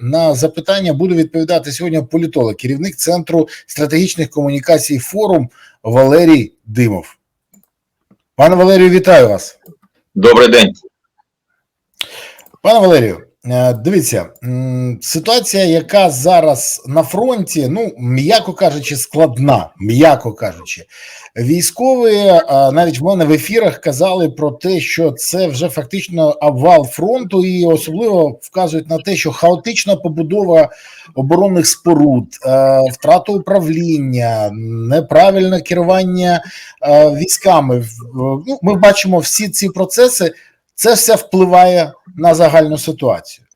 На запитання буде відповідати сьогодні політолог, керівник центру стратегічних комунікацій форум Валерій Димов. Пане Валерію, вітаю вас. Добрий день. Пане Валерію, дивіться, ситуація, яка зараз на фронті, ну м'яко кажучи, складна, м'яко кажучи, військові е, навіть в мене в ефірах казали про те, що це вже фактично обвал фронту, і особливо вказують на те, що хаотична побудова оборонних споруд, е, втрата управління, неправильне керування е, військами. Ну, ми бачимо всі ці процеси. Це все впливає на загальну ситуацію.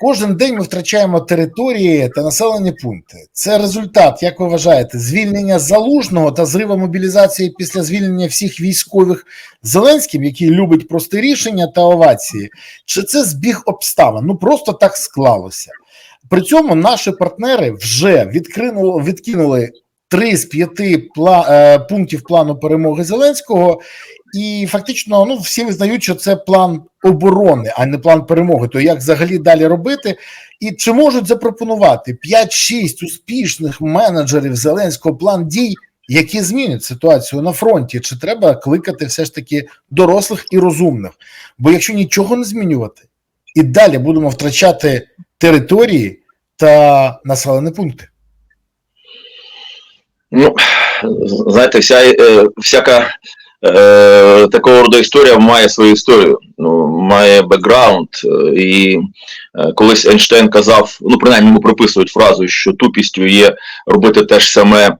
Кожен день ми втрачаємо території та населені пункти. Це результат, як ви вважаєте, звільнення залужного та зрива мобілізації після звільнення всіх військових Зеленським, який любить прості рішення та овації, чи це збіг обставин? Ну просто так склалося. При цьому наші партнери вже відкинули три з п'яти пла, е, пунктів плану перемоги Зеленського, і фактично ну всі визнають, що це план оборони, а не план перемоги. То як взагалі далі робити? І чи можуть запропонувати 5-6 успішних менеджерів Зеленського план дій, які змінять ситуацію на фронті? Чи треба кликати все ж таки дорослих і розумних? Бо якщо нічого не змінювати, і далі будемо втрачати території та населені пункти. Ну, знаєте, вся, е, всяка е, такого роду історія має свою історію, ну, має бекграунд. е, І е, колись Ейнштейн казав, ну, принаймні йому приписують фразу, що тупістю є робити те ж саме,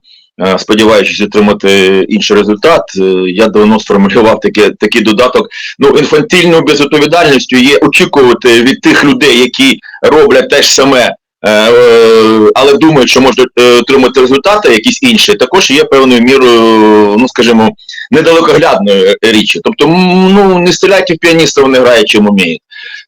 сподіваючись отримати інший результат. Я давно сформулював таке, такий додаток. Ну, інфантильною безвідповідальністю є очікувати від тих людей, які роблять те ж саме. Е, Але думають, що можуть е, отримати результати якісь інші, також є певною мірою, ну скажімо, недалекоглядною річчю. Тобто, ну не стріляйте в піаніста, вони грають чим вміють.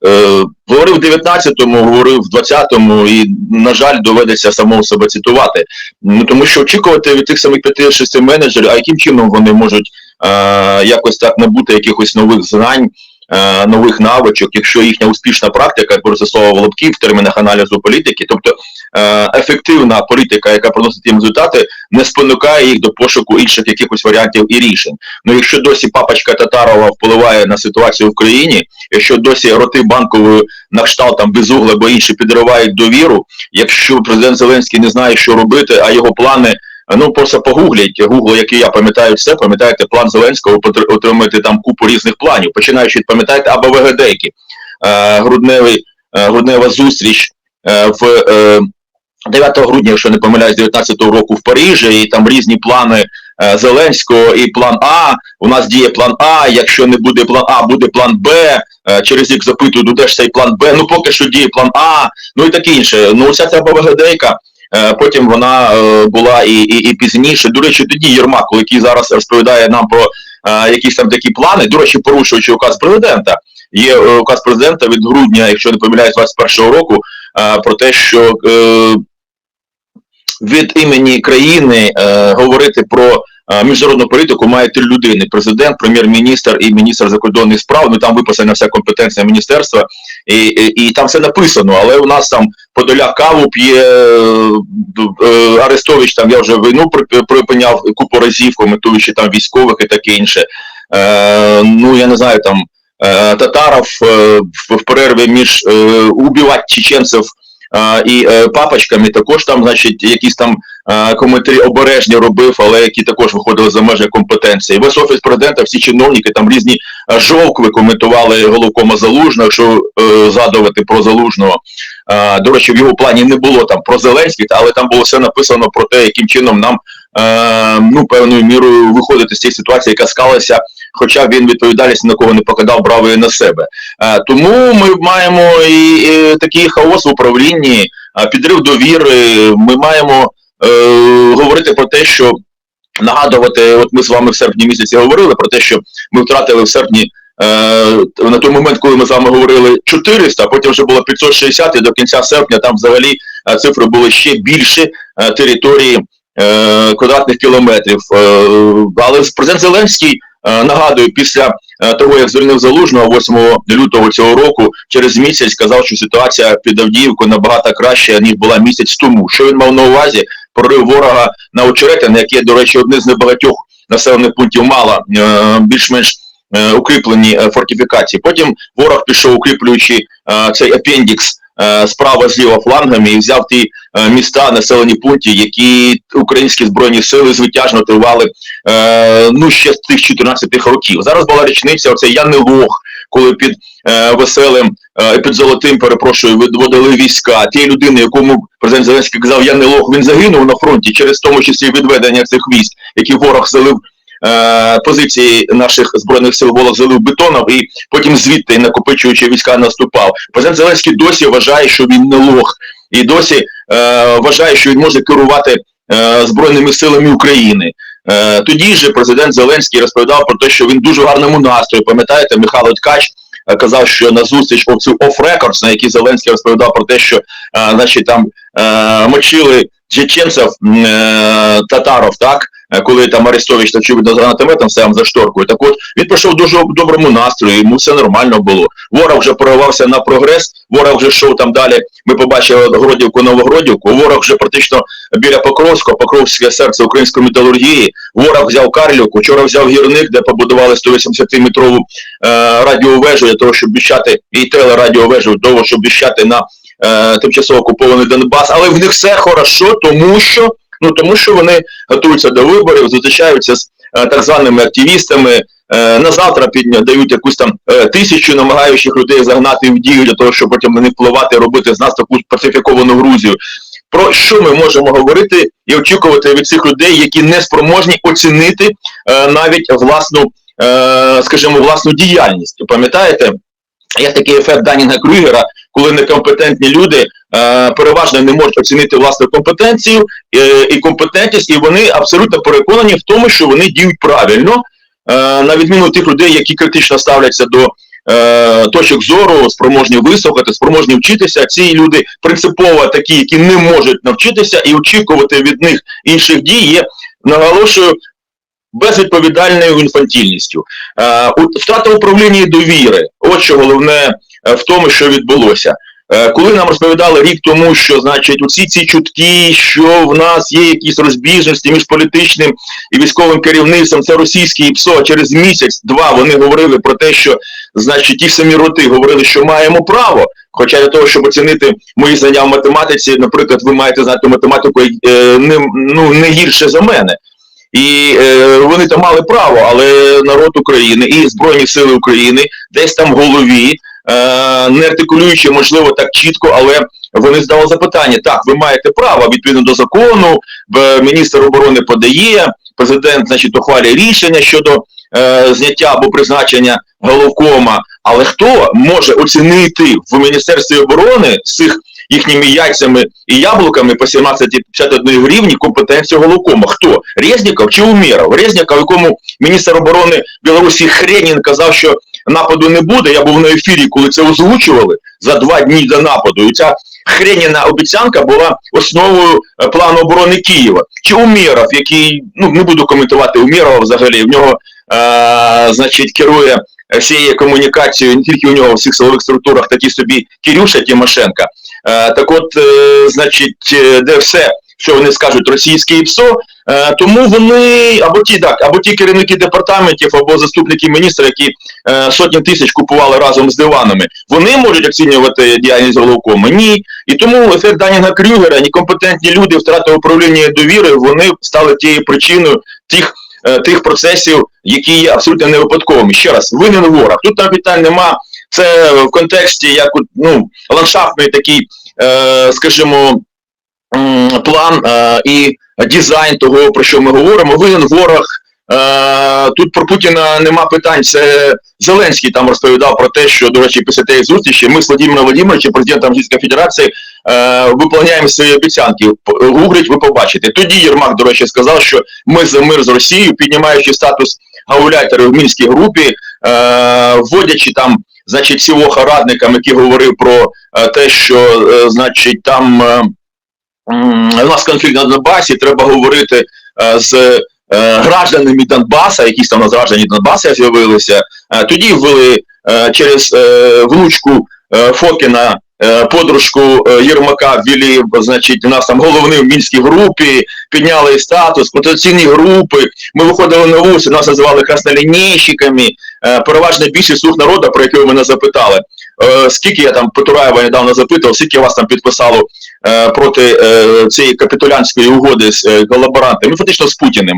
Е, говорив в 19-му, говорив в 20-му, і, на жаль, доведеться самого себе цитувати. Ну тому що очікувати від тих самих 5-6 менеджерів, а яким чином вони можуть е, якось так набути якихось нових знань. Е, Нових навичок, якщо їхня успішна практика, як використовував Лобків в термінах аналізу політики, тобто е, ефективна політика, яка приносить їм результати, не спонукає їх до пошуку інших якихось варіантів і рішень. Ну якщо досі папочка Татарова впливає на ситуацію в країні, якщо досі роти банкової на кшталт там безугла або інші підривають довіру, якщо президент Зеленський не знає, що робити, а його плани. Ну просто погугліть Google, який я пам'ятаю все, пам'ятаєте план Зеленського отримати там купу різних планів, починаючи від пам'ятаєте або ВГДки, е, грудневий, е, груднева зустріч е, в е, 9 грудня, якщо не помиляюсь, 19-го року в Парижі, і там різні плани Зеленського і план А. У нас діє план А. Якщо не буде план А, буде план Б. Через рік запитують, ну де ж цей план Б. Ну поки що діє план А, ну і таке інше. Ну, оця ця БВГДйка, е, потім вона е, була і, і, і пізніше. До речі, тоді Єрмак, який зараз розповідає нам про е, якісь там такі плани, до речі, порушуючи указ президента. Є е, указ президента від грудня, якщо не помиляюсь, 21-го року, е, про те, що е, від імені країни е, говорити про е, міжнародну політику має три людини: президент, прем'єр-міністр і міністр закордонних справ. Ну там виписана вся компетенція міністерства, і, і, і там все написано. Але у нас там Подоляк каву п'є е, е, Арестович. Там я вже війну припиняв купу разів, коментуючи там військових і таке інше. Е, ну я не знаю там. е, Татаров в перерві між убивати чеченців і е, папочками також там, значить, якісь там коментарі обережні робив, але які також виходили за межі компетенції. Весь офіс президента, всі чиновники, там різні е, жовкви коментували головкома залужного, якщо е, згадувати про залужного. До речі, в його плані не було там про Зеленський, але там було все написано про те, яким чином нам ну певною мірою виходити з цієї ситуації, яка склалася. Хоча він відповідальність ні на кого не покидав, брав її на себе. Е, тому ми маємо і, такий хаос в управлінні, е, підрив довіри. Ми маємо е, говорити про те, що нагадувати, от ми з вами в серпні місяці говорили про те, що ми втратили в серпні. На той момент, коли ми з вами говорили 400, а потім вже було 560, і до кінця серпня там взагалі цифри були ще більші е, території квадратних кілометрів. Але президент Зеленський Нагадую, після е, того, як звільнив Залужного 8 лютого цього року, через місяць сказав, що ситуація під Авдіївкою набагато краща, ніж була місяць тому. Що він мав на увазі? Прорив ворога на Очеретин, яке, до речі, одне з небагатьох населених пунктів мала е, більш-менш е, укріплені е, фортифікації. Потім ворог пішов, укріплюючи е, цей апендікс е, справа зліва флангами і взяв ті е, міста, населені пункти, які українські збройні сили звитяжно тривали е, ну ще з тих 14 років. Зараз була річниця, оце я не лох, коли під е, веселим е, під золотим, перепрошую, відводили війська. Тієї людини, якому президент Зеленський казав, я не лох, він загинув на фронті через тому числі відведення цих військ, які ворог залив. Е, Позиції наших збройних сил ворог залив бетоном і потім звідти, накопичуючи війська, наступав. Президент Зеленський досі вважає, що він не лох, і досі е, вважає, що він може керувати е, збройними силами України. Е, тоді же президент Зеленський розповідав про те, що він дуже гарному настрої. Пам'ятаєте, Михайло Ткач е, казав, що на зустріч оцю оф-рекордс, на якій Зеленський розповідав про те, що е, значить, там е, мочили чеченців татаров, так? Е, Коли там Арестович там очевидно з гранатометом сам за шторкою. Так от він прийшов в дуже доброму настрої, йому все нормально було. Ворог вже проривався на прогрес, ворог вже йшов там далі. Ми побачили Гродівку, Новогродівку. Ворог вже практично біля Покровського, Покровське серце української металургії. Ворог взяв Карлівку, вчора взяв гірник, де побудували 180-метрову е, радіовежу для того, щоб віщати, і телерадіовежу того, щоб віщати на е, тимчасово окупований Донбас. Але в них все хорошо, тому що ну тому що вони готуються до виборів, зустрічаються з е, так званими активістами. Е, на завтра дають якусь там е, тисячу намагаючих людей загнати в дію для того, щоб потім не впливати, робити з нас таку пацифіковану Грузію. Про що ми можемо говорити і очікувати від цих людей, які не спроможні оцінити навіть власну, скажімо, власну діяльність. Пам'ятаєте, є такий ефект Данінга Крюгера, коли некомпетентні люди е, переважно не можуть оцінити власну компетенцію е, і компетентність, і вони абсолютно переконані в тому, що вони діють правильно, е, на відміну тих людей, які критично ставляться до е, точок зору, спроможні вислухати, спроможні вчитися. Ці люди принципово такі, які не можуть навчитися, і очікувати від них інших дій є, наголошую, безвідповідальною інфантільністю. Е, втрата управління і довіри. От що головне е, в тому, що відбулося. Е, Коли нам розповідали рік тому, що значить усі ці чутки, що в нас є якісь розбіжності між політичним і військовим керівництвом, це російський ПСО. Через місяць-два вони говорили про те, що значить ті самі роти говорили, що маємо право. Хоча для того, щоб оцінити мої знання в математиці, наприклад, ви маєте знати математику не, ну, не гірше за мене. І е, вони там мали право, але народ України і Збройні Сили України десь там в голові, е, не артикулюючи, можливо, так чітко, але вони здали запитання: так, ви маєте право відповідно до закону, міністр оборони подає, президент, значить, ухвалює рішення щодо е, зняття або призначення головкома. Але хто може оцінити в Міністерстві оборони цих їхніми яйцями і яблуками по 17-51 гривні компетенцію головкома. Хто? Резніков чи Умєров? Резніков, якому міністр оборони Білорусі Хренін казав, що нападу не буде. Я був на ефірі, коли це озвучували за два дні до нападу. І ця Хреніна обіцянка була основою е, плану оборони Києва. Чи Умєров, який, ну не буду коментувати Умєрова взагалі, в нього, е, значить, керує всією комунікацією, не тільки у нього в всіх силових структурах, такі собі Кирюша Тимошенка. Е, так от, е, значить, е, де все, що вони скажуть, російське ПСО, тому вони або ті так, або ті керівники департаментів, або заступники міністра, які сотні тисяч купували разом з диванами, вони можуть оцінювати діяльність головкома? Ні. І тому ефект Данінга Крюгера, некомпетентні люди, втрата управління довіри, вони стали тією причиною тих. Тих процесів, які є абсолютно не випадковими. Ще раз, винен ворог. Тут там питань нема. Це в контексті як ну, ландшафтний такий, е, скажімо, план е, і дизайн того, про що ми говоримо. Винен ворог. Е, тут про Путіна нема питань. Це Зеленський там розповідав про те, що, до речі, після тієї зустрічі ми з Владимиром Владимировичем, президентом Російської Федерації, е, виповняємо свої обіцянки. П- ви побачите. Тоді Єрмак, до речі, сказав, що ми за мир з Росією, піднімаючи статус гауляйтерів в мінській групі, е, вводячи там, значить, Сівоха радникам, який говорив про е, те, що, е, значить, там е, у нас конфлікт на Донбасі, треба говорити з гражданами Донбаса, якісь там граждані Донбаса з'явилися. Тоді ввели через внучку Фокіна. Е, Подружку е, Єрмака ввели, значить, нас там головний в мінській групі, підняли статус, конституційні групи. Ми виходили на вулицю, нас називали краснолінійщиками. Е, Переважна більшість слуг народу, про яке ви мене запитали. Скільки я там Потураєва недавно запитував, скільки вас там підписало проти цієї капітулянської угоди з колаборантами, фактично з Путіним.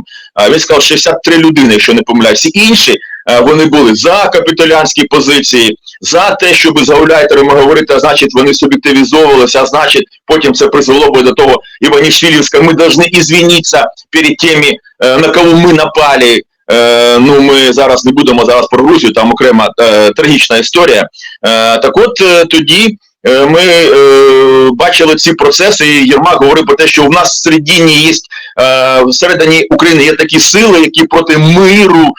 Він сказав 63 людини, якщо не помиляюсь. Всі інші вони були за капітулянські позиції, за те, щоб з гауляйтерами говорити, а значить вони суб'єктивізовувалися, а значить потім це призвело би до того Іванішвілівська, ми повинні извинитися перед тими, е, на кого ми напали. Е, ну, ми зараз не будемо зараз про Грузію, там окрема е, трагічна історія. Е, так от е, тоді е, ми е, бачили ці процеси, і Єрмак говорив про те, що в нас в середині є е, всередині України є такі сили, які проти миру, е,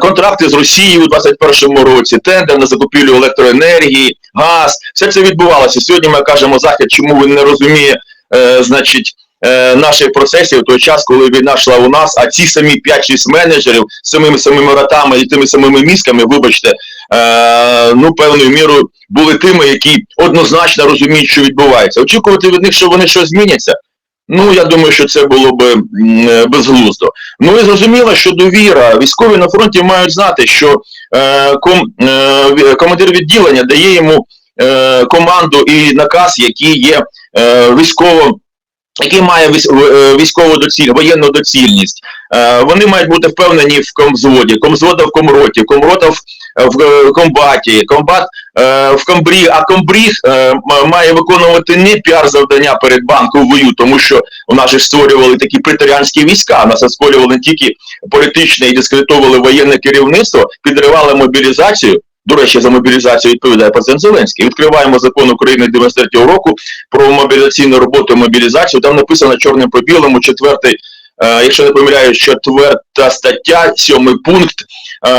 контракти з Росією у 21-му році, тендер на закупівлю електроенергії, газ, все це відбувалося. Сьогодні ми кажемо Захід, чому він не розуміє, е, значить. е, Наших процесів в той час, коли війна йшла у нас, а ці самі 5-6 менеджерів з самими самими ротами і тими самими мізками, вибачте, е, ну певною мірою були тими, які однозначно розуміють, що відбувається. Очікувати від них, що вони щось зміняться. Ну, я думаю, що це було би е, безглуздо. Ну і зрозуміло, що довіра. Військові на фронті мають знати, що е, ком, е, командир відділення дає йому е, команду і наказ, який є е, військово, який має е, військову доціль, воєнну доцільність. Е, вони мають бути впевнені в комзводі, комзвода в комроті, комрота в, комбаті, комбат в комбріг, а комбріг е, має виконувати не піар-завдання перед банковою, тому що у нас же створювали такі преторіанські війська, нас створювали не тільки політичне і дискредитовували воєнне керівництво, підривали мобілізацію. До речі, за мобілізацію відповідає президент Зеленський. Відкриваємо закон України 93 року про мобілізаційну роботу і мобілізацію. Там написано чорним по білому, четвертий, е, якщо не помиляюсь, четверта стаття, сьомий пункт. Е,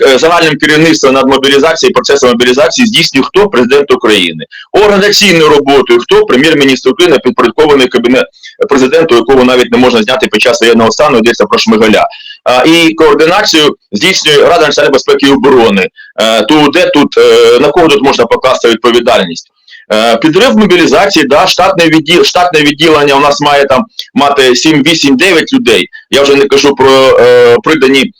е, загальним керівництвом над мобілізацією, процесом мобілізації здійснює хто? Президент України. Організаційною роботою хто? Прем'єр-міністр України, підпорядкований кабінет президенту, якого навіть не можна зняти під час воєнного стану, йдеться про Шмигаля. І координацію здійснює Рада національної безпеки і оборони. Е, то де тут е, на кого тут можна покласти відповідальність? Е, Підрив мобілізації, да, штатне відділ, штатне відділення у нас має там мати 7, 8, 9 людей. Я вже не кажу про е, придані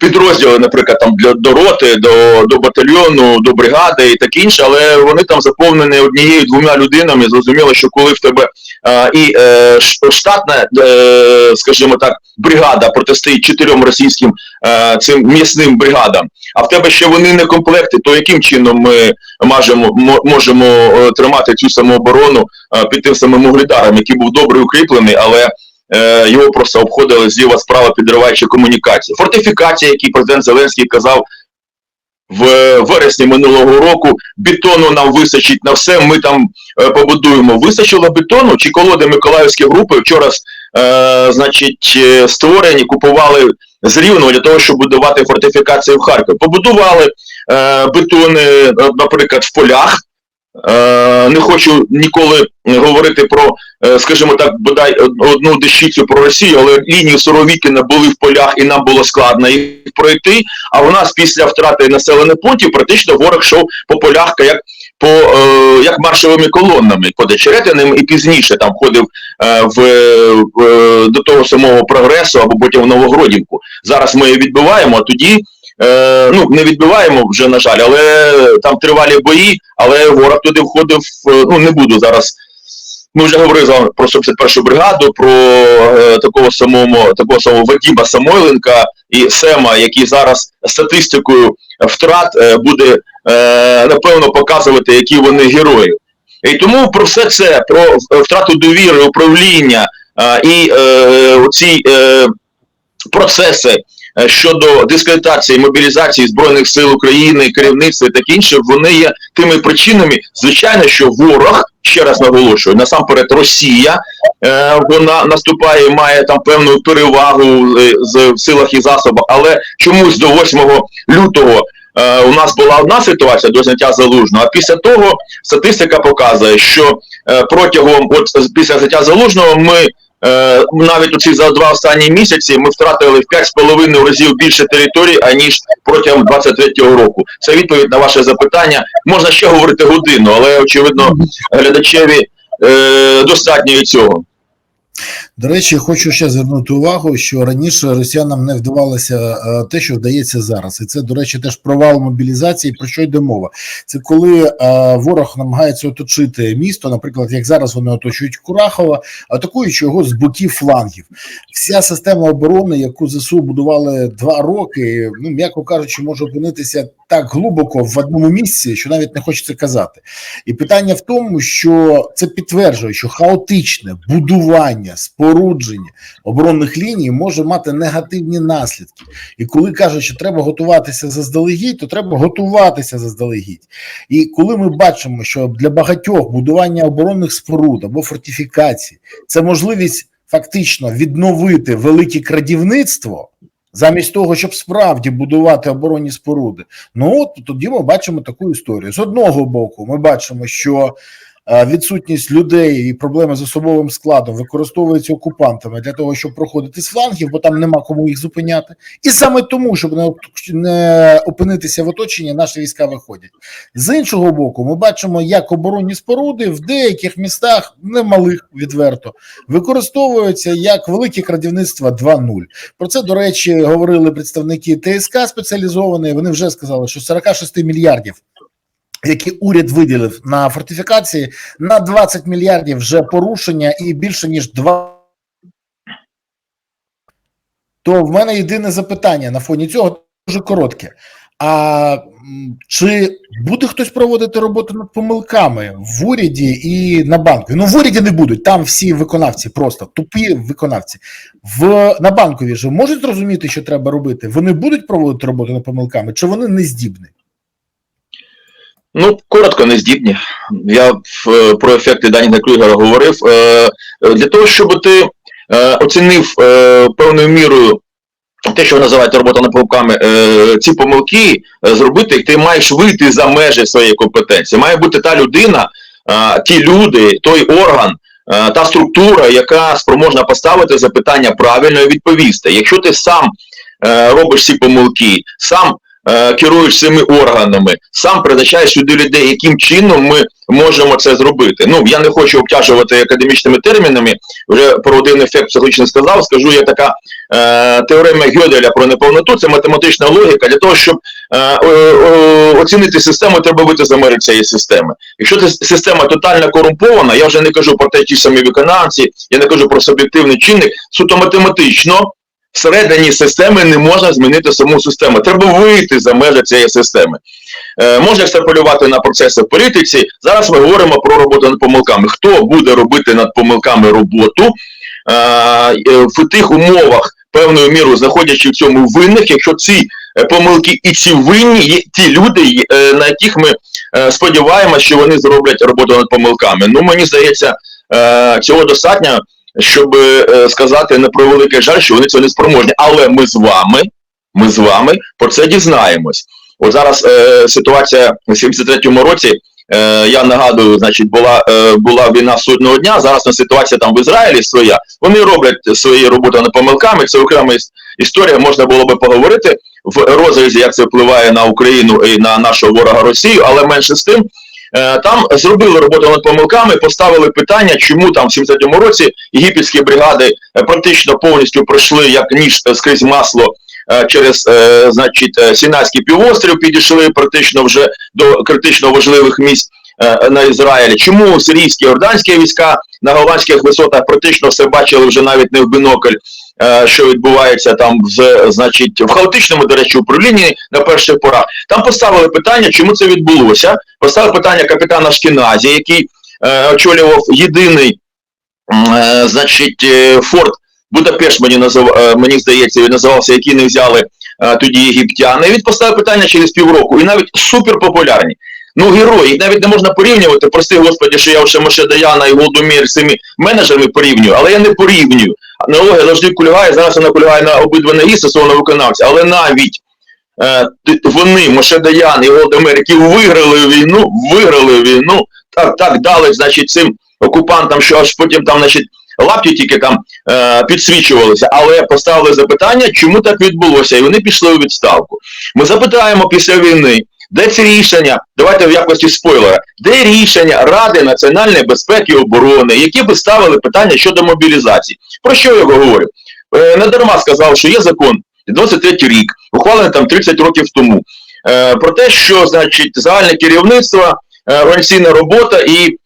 підрозділи, наприклад, там для до роти, до, до батальйону, до бригади і таке інше, але вони там заповнені однією двома людинами. Зрозуміло, що коли в тебе е, і е, штатна, е, скажімо так, бригада протистоїть чотирьом російським е, цим м'ясним бригадам, а в тебе ще вони не комплекти, то яким чином ми можемо, мо- можемо тримати цю самооборону е, під тим самим угледаром, який був добре укріплений, але е, його просто обходили зліва справа, підриваючи комунікації. Фортифікація, які президент Зеленський казав в вересні минулого року, бетону нам вистачить на все. Ми там е, побудуємо. Вистачило бетону чи колоди Миколаївські групи вчора е, значить, створені, купували з Рівного для того, щоб будувати фортифікації в Харкові. Побудували е, бетони, наприклад, в полях. Не хочу ніколи говорити про, скажімо так, бодай одну дещицю про Росію, але лінії Суровікіна були в полях і нам було складно їх пройти. А у нас після втрати населених пунктів практично ворог йшов по полях як по е, як маршовими колоннами по Дечеретиним і пізніше там ходив е, в, в до того самого прогресу або потім в Новогродівку. Зараз ми її відбиваємо, а тоді. Е, ну, не відбиваємо вже, на жаль, але там тривалі бої, але ворог туди входив, е, ну не буду зараз. Ми вже говорили з вами про 151 бригаду, про е, такого самого такого самого Вадіма Самойленка і Сема, який зараз статистикою втрат е, буде е, напевно показувати, які вони герої. І тому про все це, про втрату довіри, управління е, і е, оці е, процеси щодо дискредитації мобілізації збройних сил України, керівництва і таке інше, вони є тими причинами, звичайно, що ворог ще раз наголошую, насамперед Росія, е, вона наступає, має там певну перевагу е, з в силах і засобах, але чомусь до 8 лютого. е, У нас була одна ситуація до зняття залужного, а після того статистика показує, що е, протягом от після зняття залужного ми е, навіть у ці за два останні місяці ми втратили в 5,5 разів більше територій, аніж протягом 23-го року. Це відповідь на ваше запитання. Можна ще говорити годину, але очевидно глядачеві е, достатньо цього. До речі, хочу ще звернути увагу, що раніше росіянам не вдавалося е, те, що вдається зараз, і це, до речі, теж провал мобілізації. Про що йде мова? Це коли е, ворог намагається оточити місто, наприклад, як зараз вони оточують Курахова, атакуючи його з боків флангів. Вся система оборони, яку ЗСУ будували два роки, ну м'яко кажучи, може опинитися так глибоко в одному місці, що навіть не хочеться казати. І питання в тому, що це підтверджує, що хаотичне будування, спорудження оборонних ліній може мати негативні наслідки. І коли кажуть, що треба готуватися заздалегідь, то треба готуватися заздалегідь. І коли ми бачимо, що для багатьох будування оборонних споруд або фортифікацій це можливість фактично відновити велике крадівництво. Замість того, щоб справді будувати оборонні споруди, ну от тоді ми бачимо таку історію. З одного боку, ми бачимо, що відсутність людей і проблеми з особовим складом використовуються окупантами для того, щоб проходити з флангів, бо там нема кому їх зупиняти, і саме тому, щоб не, опинитися в оточенні, наші війська виходять. З іншого боку, ми бачимо, як оборонні споруди в деяких містах, немалих відверто, використовуються як велике крадівництво 2.0. Про це, до речі, говорили представники ТСК спеціалізовані. Вони вже сказали, що 46 мільярдів. Які уряд виділив на фортифікації на 20 мільярдів вже порушення і більше ніж 2 то в мене єдине запитання на фоні цього дуже коротке. А чи буде хтось проводити роботу над помилками в уряді і на банку? Ну в уряді не будуть. Там всі виконавці, просто тупі виконавці. В на банкові ж можуть зрозуміти, що треба робити. Вони будуть проводити роботу над помилками, чи вони не здібні? Ну, коротко, не здібні. Я е, про ефекти Даніна Крюгера говорив. Е, Для того, щоб ти е, оцінив певною мірою те, що ви називаєте робота над помилками, ці помилки зробити, ти маєш вийти за межі своєї компетенції. Має бути та людина, ті люди, той орган, та структура, яка спроможна поставити запитання правильно і відповісти. Якщо ти сам е, робиш ці помилки, сам керуєш цими органами, сам призначаєш сюди людей, яким чином ми можемо це зробити. Ну я не хочу обтяжувати академічними термінами. Вже про один ефект психологічно сказав. Скажу, є така е, теорема Гьоделя про неповноту. Це математична логіка. Для того, щоб е, е, е, оцінити систему, треба вийти за межі цієї системи. Якщо це система тотально корумпована, я вже не кажу про те, ті самі виконавці, я не кажу про суб'єктивний чинник, суто математично всередині системи не можна змінити саму систему. Треба вийти за межі цієї системи. Е, можна екстраполювати на процеси в політиці. Зараз ми говоримо про роботу над помилками. Хто буде робити над помилками роботу е, е, в тих умовах, певною мірою знаходячи в цьому винних, якщо ці е, помилки і ці винні ті люди, е, на яких ми е, сподіваємося, що вони зроблять роботу над помилками. Ну мені здається, е, цього достатньо щоб е, сказати на про великий жаль, що вони цього не спроможні. Але ми з вами, ми з вами про це дізнаємось. От зараз е, ситуація в 73-му році. Е, я нагадую, значить, була е, була війна судного дня. Зараз на ситуація там в Ізраїлі своя. Вони роблять свої роботи над помилками. Це окрема історія. Можна було би поговорити в розрізі, як це впливає на Україну і на нашого ворога Росію, але менше з тим. Е, Там зробили роботу над помилками, поставили питання, чому там в 73-му році єгипетські бригади е, практично повністю пройшли як ніж е, скрізь масло через значить, Сінайський півострів, підійшли практично вже до критично важливих місць на Ізраїлі. Чому сирійські орданські війська на голландських висотах практично все бачили вже навіть не в бінокль, що відбувається там в, значить, в хаотичному, до речі, управлінні на перших порах. Там поставили питання, чому це відбулося. Поставили питання капітана Шкіназі, який е, очолював єдиний, е, значить, е, форт Будапешт, мені назив, е, мені здається, він називався, який не взяли е, тоді єгиптяни. Він поставив питання через півроку, і навіть суперпопулярні. Ну, герої, їх навіть не можна порівнювати. Прости, господи, що я вже Моше Даяна і з цими менеджерами порівнюю, але я не порівнюю. Аналогія завжди кульгає, зараз вона кульгає на обидва ноги стосовно виконавця, але навіть е, вони, Моше Даян і Голдомир, які виграли війну, виграли війну, так, так дали, значить, цим окупантам, що аж потім там, значить, лапті тільки там е, підсвічувалися, але поставили запитання, чому так відбулося, і вони пішли у відставку. Ми запитаємо після війни, де ці рішення, давайте в якості спойлера, де рішення Ради національної безпеки і оборони, які би ставили питання щодо мобілізації. Про що я говорю? Е, не дарма сказав, що є закон 23 рік, ухвалений там 30 років тому, е, про те, що значить загальне керівництво, е, організаційна робота і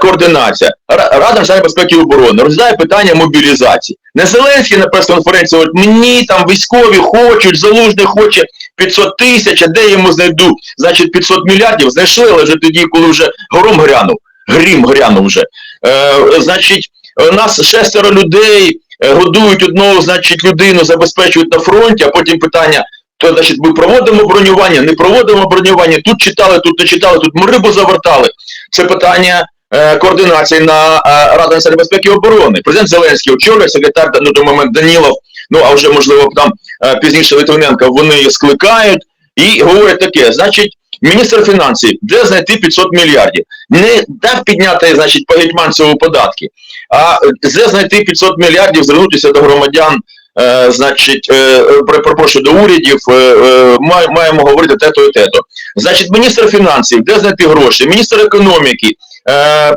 координація. Рада національної безпеки і оборони розглядає питання мобілізації. Не Зеленський на прес-конференції, от мені там військові хочуть, залужний хоче 500 тисяч, а де йому знайду, значить, 500 мільярдів, знайшли, але вже тоді, коли вже гором грянув, грім грянув вже. Е, значить, нас шестеро людей е, годують одну, значить, людину, забезпечують на фронті, а потім питання, то, значить, ми проводимо бронювання, не проводимо бронювання, тут читали, тут не читали, тут ми рибу завертали. Це питання е, координації на е, Раду національної безпеки і оборони. Президент Зеленський очолює, секретар ну, до моменту Данілов, ну а вже можливо там е, пізніше Литвиненко, вони скликають і говорять таке, значить, міністр фінансів, де знайти 500 мільярдів? Не так підняти, значить, по гетьманцеву податки, а де знайти 500 мільярдів, звернутися до громадян, е, значить, е, при- перепрошую, до урядів, е, е, маємо говорити те-то і те-то. Значить, міністр фінансів, де знайти гроші? Міністр економіки, е,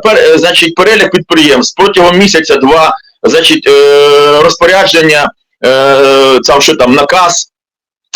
е, значить, перелік підприємств протягом місяця-два, значить, е, розпорядження, е, там, що там, наказ,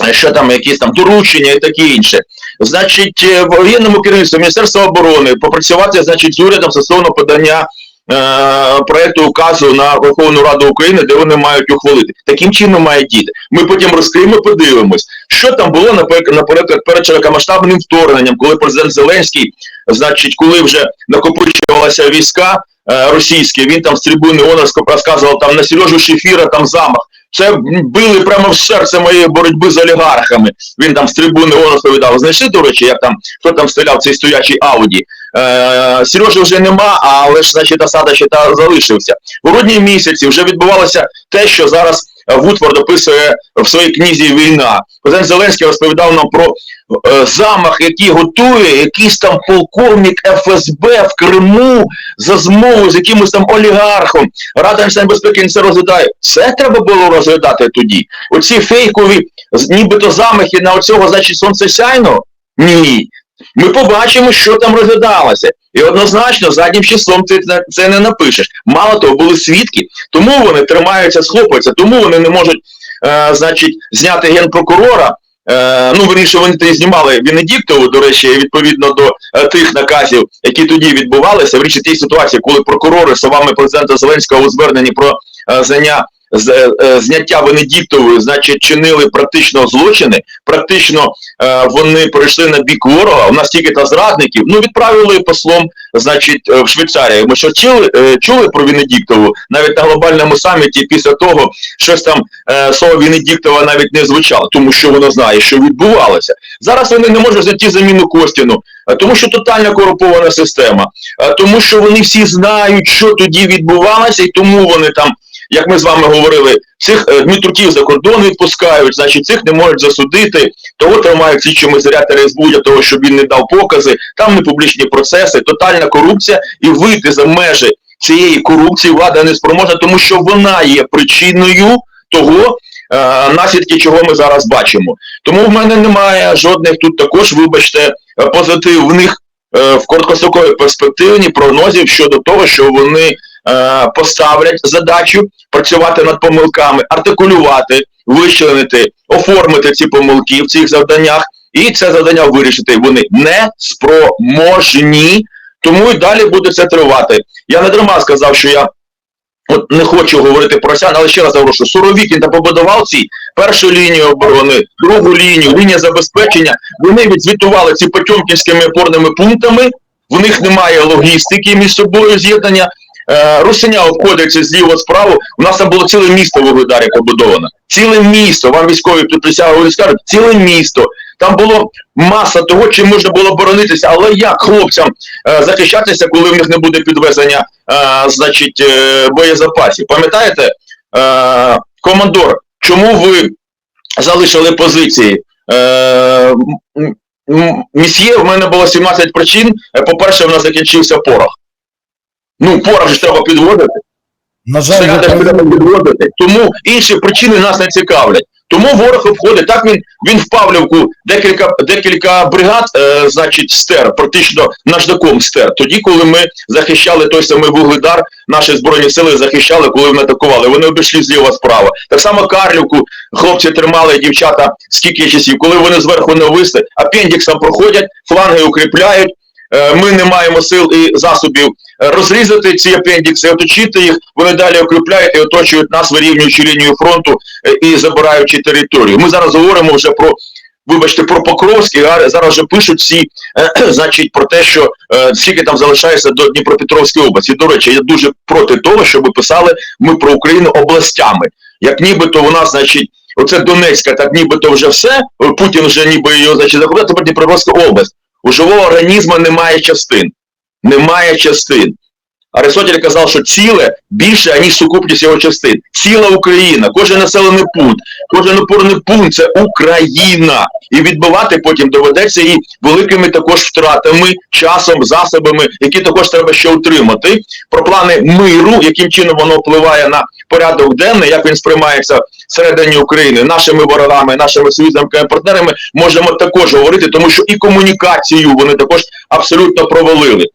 е, що там, якісь там доручення і таке інше. Значить, е, воєнному керівництві Міністерства оборони попрацювати, значить, з урядом стосовно подання е, проекту указу на Верховну Раду України, де вони мають ухвалити. Таким чином має діти. Ми потім розкриємо, подивимось, що там було наприклад, перед широкомасштабним вторгненням, коли президент Зеленський, значить, коли вже накопичувалися війська е, російські, він там з трибуни ООН розказував там на Сережу Шефіра там замах. Це били прямо в серце моєї боротьби з олігархами. Він там з трибуни розповідав. Знайшли, до речі, як там хто там стріляв цей стоячий Ауді. Е, Сережі вже нема, але ж значить осада ще та залишився. У грудні місяці вже відбувалося те, що зараз Вудфорд описує в своїй книзі Війна. Президент Зеленський розповідав нам про замах, який готує якийсь там полковник ФСБ в Криму за змову з якимось там олігархом. Рада національної безпеки не це розглядає. Це треба було розглядати тоді. Оці фейкові, нібито замахи на оцього, значить, сонцесяйного? Ні. Ми побачимо, що там розглядалося. І однозначно заднім числом ти це не напишеш. Мало того, були свідки, тому вони тримаються, схлопуються, тому вони не можуть, е, значить, зняти генпрокурора. Е, ну, верніше, вони тоді знімали Венедіктову, до речі, відповідно до е, тих наказів, які тоді відбувалися, в тій ситуації, коли прокурори словами президента Зеленського у зверненні про е, знання зняття Венедіктової, значить, чинили практично злочини, практично вони перейшли на бік ворога, у нас тільки та зрадників, ну, відправили послом, значить, е, в Швейцарії. Ми що чули, е, чули про Венедіктову? Навіть на глобальному саміті після того щось там е, слово Венедіктова навіть не звучало, тому що вона знає, що відбувалося. Зараз вони не можуть знайти заміну Костіну, тому що тотально корумпована система, тому що вони всі знають, що тоді відбувалося, і тому вони там, як ми з вами говорили, цих е, Дмитруків за кордон відпускають, значить цих не можуть засудити, того тримають слідчими ізолятори СБУ для того, щоб він не дав покази, там не публічні процеси, тотальна корупція, і вийти за межі цієї корупції влада не спроможна, тому що вона є причиною того, е, наслідки чого ми зараз бачимо. Тому в мене немає жодних тут також, вибачте, е, позитивних в короткостроковій перспективні прогнозів щодо того, що вони поставлять задачу працювати над помилками, артикулювати, вичленити, оформити ці помилки в цих завданнях, і це завдання вирішити вони не спроможні. Тому і далі буде це тривати. Я не дарма сказав, що я от не хочу говорити про росіян, але ще раз що Суровікін та побудував ці першу лінію оборони, другу лінію, лінія забезпечення. Вони відзвітували ці потьомкінськими опорними пунктами. В них немає логістики між собою з'єднання. Е, Русиня обходиться зліво справу. У нас там було ціле місто в Вугледарі побудовано. Ціле місто. Вам військові тут присягли скажуть, ціле місто. Там було маса того, чим можна було боронитися, але як хлопцям е, захищатися, коли в них не буде підвезення, е, значить, е, боєзапасів. Пам'ятаєте, е, командор, чому ви залишили позиції? Е, місьє, в мене було 17 причин. Е, По-перше, в нас закінчився порох. Ну, порох ж треба підводити. На жаль, Снаряди треба підводити. Тому інші причини нас не цікавлять. Тому ворог обходить. Так він, він в Павлівку декілька, декілька бригад, е, значить, стер, практично наждаком стер. Тоді, коли ми захищали той самий Вугледар, наші збройні сили захищали, коли вони атакували. Вони обійшли зліва справа. Так само Карлівку хлопці тримали дівчата скільки часів, коли вони зверху не висли, апендіксом проходять, фланги укріпляють. Е, Ми не маємо сил і засобів е, розрізати ці апендікси, оточити їх. Вони далі укріпляють і оточують нас, вирівнюючи лінію фронту е, і забираючи територію. Ми зараз говоримо вже про. Вибачте, про Покровський, а зараз вже пишуть всі, значить, про те, що е, скільки там залишається до Дніпропетровської області. До речі, я дуже проти того, щоб писали ми про Україну областями. Як нібито нас, значить, оце Донецька, так нібито вже все, Путін вже ніби його, значить, захопив, тепер Дніпропетровська область. У живого організму немає частин. Немає частин. Аристотель казав, що ціле більше, ніж сукупність його частин. Ціла Україна, кожен населений пункт, кожен опорний пункт це Україна. І відбивати потім доведеться і великими також втратами, часом, засобами, які також треба ще утримати. Про плани миру, яким чином воно впливає на порядок денний, як він сприймається всередині України, нашими ворогами, нашими союзними партнерами, можемо також говорити, тому що і комунікацію вони також абсолютно провалили.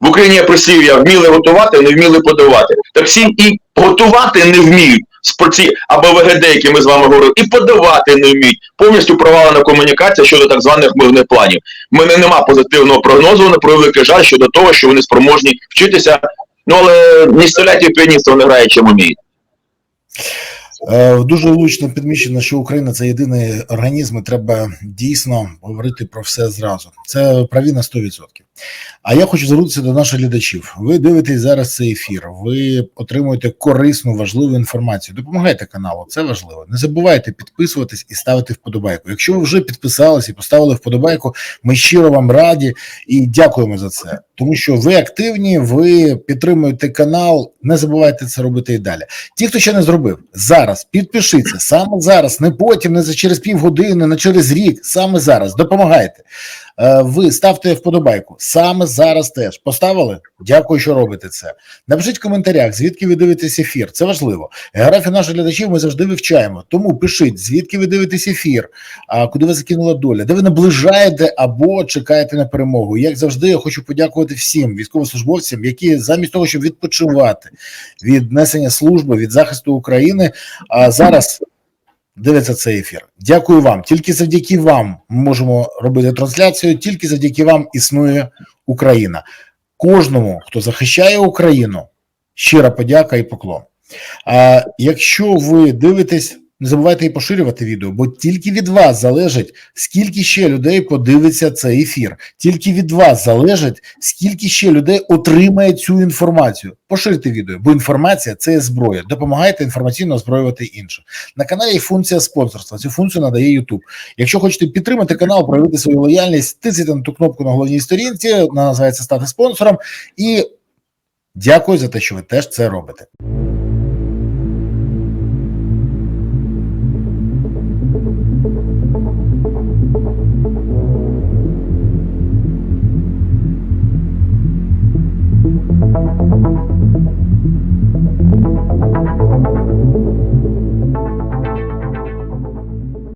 В Україні є прислів'я вміли готувати, не вміли подавати. Так всі і готувати не вміють з ці або ВГД, які ми з вами говорили, і подавати не вміють. Повністю провалена комунікація щодо так званих мирних планів. У мене нема позитивного прогнозу, на превеликий жаль щодо того, що вони спроможні вчитися. Ну але ні століття піаністів не грає, чим вміють. Е, Дуже влучно підміщено, що Україна це єдиний організм, і треба дійсно говорити про все зразу. Це праві на 100%. А я хочу звернутися до наших глядачів. Ви дивитесь зараз цей ефір, ви отримуєте корисну, важливу інформацію. Допомагайте каналу, це важливо. Не забувайте підписуватись і ставити вподобайку. Якщо ви вже підписались і поставили вподобайку, ми щиро вам раді і дякуємо за це. Тому що ви активні, ви підтримуєте канал. Не забувайте це робити і далі. Ті, хто ще не зробив, зараз підпишіться саме зараз, не потім, не за через півгодини, не через рік. Саме зараз допомагайте. Е, Ви ставте вподобайку саме зараз. Теж поставили. Дякую, що робите це. Напишіть в коментарях, звідки ви дивитесь ефір. Це важливо. Географію наших глядачів ми завжди вивчаємо. Тому пишіть, звідки ви дивитесь ефір, куди вас закинула доля, де ви наближаєте або чекаєте на перемогу. Як завжди, я хочу подякувати всім військовослужбовцям, які замість того, щоб відпочивати від несення служби, від захисту України, а зараз дивляться цей ефір. Дякую вам. Тільки завдяки вам ми можемо робити трансляцію, тільки завдяки вам існує Україна. Кожному, хто захищає Україну, щира подяка і поклон. А якщо ви дивитесь, не забувайте і поширювати відео, бо тільки від вас залежить, скільки ще людей подивиться цей ефір. Тільки від вас залежить, скільки ще людей отримає цю інформацію. Поширте відео, бо інформація це є зброя. Допомагайте інформаційно озброювати інших. На каналі є функція спонсорства. Цю функцію надає YouTube. Якщо хочете підтримати канал, проявити свою лояльність, тицяйте на ту кнопку на головній сторінці, вона називається стати спонсором. І дякую за те, що ви теж це робите.